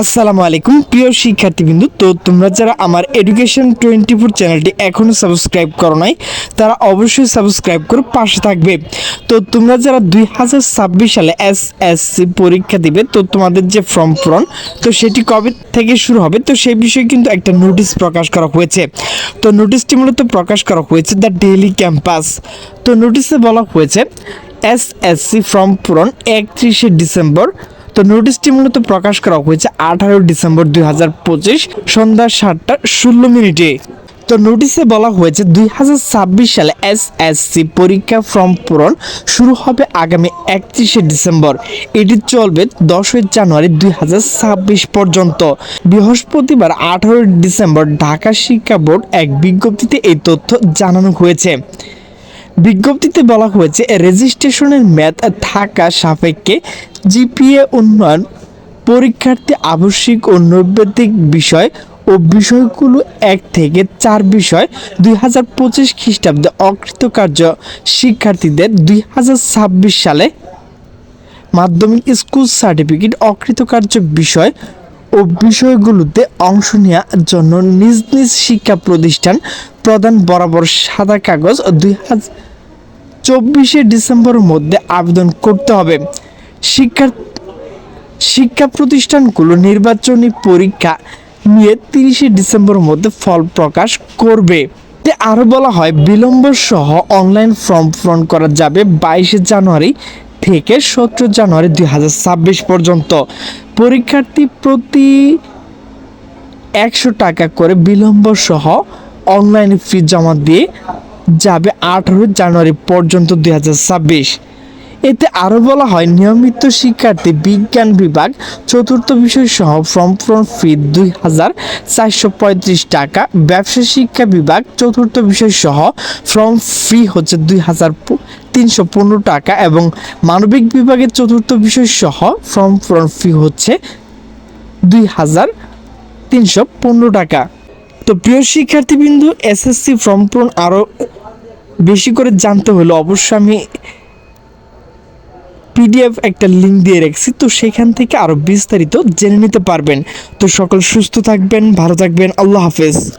আসসালামু আলাইকুম, প্রিয় শিক্ষার্থীবৃন্দু। তো তোমরা যারা আমার এডুকেশন টোয়েন্টি ফোর চ্যানেলটি এখনও সাবস্ক্রাইব করো নাই, তারা অবশ্যই সাবস্ক্রাইব করে পাশে থাকবে। তো তোমরা যারা দুই হাজার ছাব্বিশ সালে এস এস সি পরীক্ষা দিবে, তো তোমাদের যে ফর্ম পূরণ, তো সেটি কবে থেকে শুরু হবে, তো সেই বিষয়ে কিন্তু একটা নোটিশ প্রকাশ করা হয়েছে। তো নোটিশটি মূলত প্রকাশ করা হয়েছে দ্য ডেইলি ক্যাম্পাস তো নোটিশে বলা হয়েছে এস এস সি ফর্ম পূরণ একত্রিশে ডিসেম্বর তো নোটিশটি মূলত প্রকাশ করা হয়েছে আঠারো ডিসেম্বর দুই হাজার পঁচিশ সন্ধ্যা সাতটা ষোলো মিনিটে। তো নোটিশে বলা হয়েছে দুই হাজার ছাব্বিশ সালে এস এস সি পরীক্ষা ফর্ম পূরণ শুরু হবে আগামী একত্রিশে ডিসেম্বর। এটি চলবে দশই জানুয়ারি দুই হাজার ছাব্বিশ পর্যন্ত। বৃহস্পতিবার আঠারোই ডিসেম্বর ঢাকা শিক্ষা বোর্ড এক বিজ্ঞপ্তিতে এই তথ্য জানানো হয়েছে। বিজ্ঞপ্তিতে বলা হয়েছে, রেজিস্ট্রেশনের মেয়াদ থাকা সাপেক্ষে জিপিএ উন্নয়ন, পরীক্ষার্থী আবশ্যিক ও নৈবেদিক বিষয় ও বিষয়গুলো এক থেকে চার বিষয় দুই হাজার পঁচিশ খ্রিস্টাব্দে অকৃতকার্য শিক্ষার্থীদের দুই হাজার ছাব্বিশ সালে মাধ্যমিক স্কুল সার্টিফিকেট অকৃতকার্য বিষয় ও বিষয়গুলোতে অংশ নেওয়ার জন্য নিজ নিজ শিক্ষা প্রতিষ্ঠান প্রদান বরাবর সাদা কাগজ দুই হাজার চব্বিশে ডিসেম্বরের মধ্যে আবেদন করতে হবে। শিক্ষা শিক্ষা প্রতিষ্ঠানগুলো নির্বাচনী পরীক্ষা নিয়ে তিরিশে ডিসেম্বরের মধ্যে ফল প্রকাশ করবে। আরও বলা হয়, বিলম্ব সহ অনলাইন ফর্ম পূরণ করা যাবে বাইশে জানুয়ারি থেকে সতেরো জানুয়ারি দুই হাজার ছাব্বিশ পর্যন্ত। পরীক্ষার্থী প্রতি একশো টাকা করে বিলম্ব সহ অনলাইন ফি জমা দিয়ে যাবে আঠারো জানুয়ারি পর্যন্ত দুই হাজার ছাব্বিশ। এতে আরও বলা হয়, নিয়মিত শিক্ষার্থী বিজ্ঞান বিভাগ চতুর্থ বিষয় সহ ফর্ম পূরণ ফি দুই হাজার চারশো পঁয়ত্রিশ টাকা। ব্যবসা শিক্ষা বিভাগ চতুর্থ বিষয় সহ ফর্ম ফি হচ্ছে দুই হাজার তিনশো পনেরো টাকা এবং মানবিক বিভাগের চতুর্থ বিষয় সহ ফর্ম পূরণ ফি হচ্ছে দুই হাজার তিনশো পনেরো টাকা। তো প্রিয় শিক্ষার্থীবৃন্দু, এসএসসি ফর্ম পূরণ আরও বেশি করে জানতে হলে অবশ্যই আমি পিডিএফ একটা লিঙ্ক দিয়ে রাখছি। তো সেখান থেকে আরও বিস্তারিত জেনে নিতে পারবেন। তো সকল সুস্থ থাকবেন, ভালো থাকবেন, আল্লাহ হাফেজ।